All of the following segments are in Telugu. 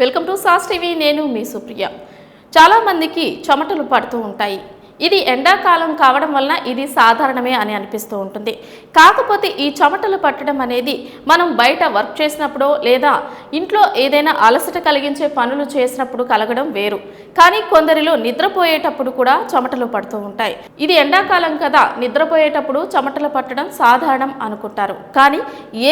వెల్కమ్ టు సాస్ టీవీ నేను మీ సుప్రియ. చాలామందికి చెమటలు పడుతూ ఉంటాయి. ఇది ఎండాకాలం కావడం వలన ఇది సాధారణమే అని అనిపిస్తూ ఉంటుంది. కాకపోతే ఈ చెమటలు పట్టడం అనేది మనం బయట వర్క్ చేసినప్పుడు లేదా ఇంట్లో ఏదైనా అలసట కలిగించే పనులు చేసినప్పుడు కలగడం వేరు. కానీ కొందరిలో నిద్రపోయేటప్పుడు కూడా చెమటలు పడుతూ ఉంటాయి. ఇది ఎండాకాలం కదా నిద్రపోయేటప్పుడు చెమటలు పట్టడం సాధారణం అనుకుంటారు. కానీ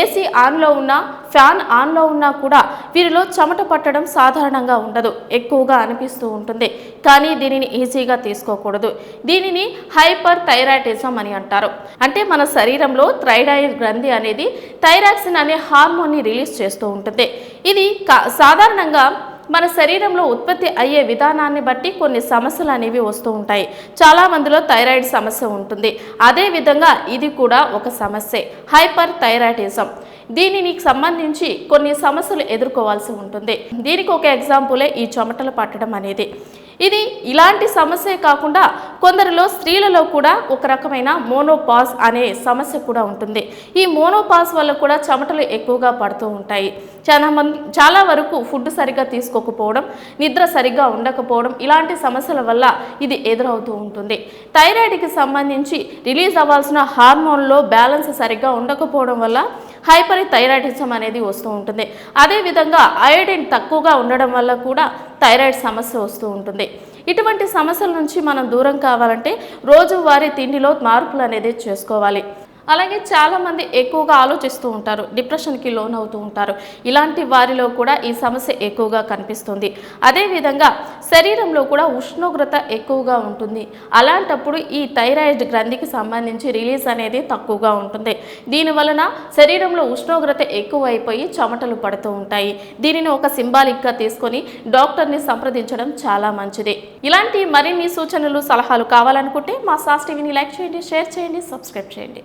ఏసీ ఆన్లో ఉన్నా ఫ్యాన్ ఆన్లో ఉన్నా కూడా వీరిలో చెమట పట్టడం సాధారణంగా ఉండదు. ఎక్కువగా అనిపిస్తూ ఉంటుంది. కానీ దీనిని ఈజీగా తీసుకోకూడదు. దీనిని హైపర్ థైరాయిటిజం అని అంటారు. అంటే మన శరీరంలో థైరాయిడ్ గ్రంథి అనేది థైరాక్సిన్ అనే హార్మోన్ని రిలీజ్ చేస్తూ ఉంటుంది. ఇది కా- సాధారణంగా మన శరీరంలో ఉత్పత్తి అయ్యే విధానాన్ని బట్టి కొన్ని సమస్యలు అనేవి వస్తూ ఉంటాయి. చాలా మందిలో థైరాయిడ్ సమస్య ఉంటుంది. అదే విధంగా ఇది కూడా ఒక సమస్య హైపర్ థైరాయిడిజం దీనికి సంబంధించి కొన్ని సమస్యలు ఎదుర్కోవాల్సి ఉంటుంది. దీనికి ఒక ఎగ్జాంపులే ఈ చెమటలు పట్టడం అనేది. ఇది ఇలాంటి సమస్యే కాకుండా కొందరిలో స్త్రీలలో కూడా ఒక రకమైన మోనోపాస్ అనే సమస్య కూడా ఉంటుంది. ఈ మోనోపాస్ వల్ల కూడా చెమటలు ఎక్కువగా పడుతూ ఉంటాయి. చాలా మంది చాలా వరకు ఫుడ్ సరిగ్గా తీసుకోకపోవడం నిద్ర సరిగ్గా ఉండకపోవడం ఇలాంటి సమస్యల వల్ల ఇది ఎదురవుతూ ఉంటుంది. థైరాయిడ్కి సంబంధించి రిలీజ్ అవ్వాల్సిన హార్మోన్లో బ్యాలెన్స్ సరిగ్గా ఉండకపోవడం వల్ల హైపర్ థైరాయిడిజం అనేది వస్తూ ఉంటుంది. అదేవిధంగా అయోడిన్ తక్కువగా ఉండడం వల్ల కూడా థైరాయిడ్ సమస్య వస్తూ ఉంటుంది. ఇటువంటి సమస్యల నుంచి మనం దూరం కావాలంటే రోజువారీ తిండిలో మార్పులు అనేది చేసుకోవాలి. అలాగే చాలామంది ఎక్కువగా ఆలోచిస్తూ ఉంటారు డిప్రెషన్కి లోన్ అవుతూ ఉంటారు. ఇలాంటి వారిలో కూడా ఈ సమస్య ఎక్కువగా కనిపిస్తుంది. అదేవిధంగా శరీరంలో కూడా ఉష్ణోగ్రత ఎక్కువగా ఉంటుంది. అలాంటప్పుడు ఈ థైరాయిడ్ గ్రంథికి సంబంధించి రిలీజ్ అనేది తక్కువగా ఉంటుంది. దీని వలన శరీరంలో ఉష్ణోగ్రత ఎక్కువ అయిపోయి చెమటలు పడుతూ ఉంటాయి. దీనిని ఒక సింబాలిక్గా తీసుకొని డాక్టర్ని సంప్రదించడం చాలా మంచిది. ఇలాంటి మరిన్ని సూచనలు సలహాలు కావాలనుకుంటే మా సాస్ టీవీని లైక్ చేయండి షేర్ చేయండి సబ్స్క్రైబ్ చేయండి.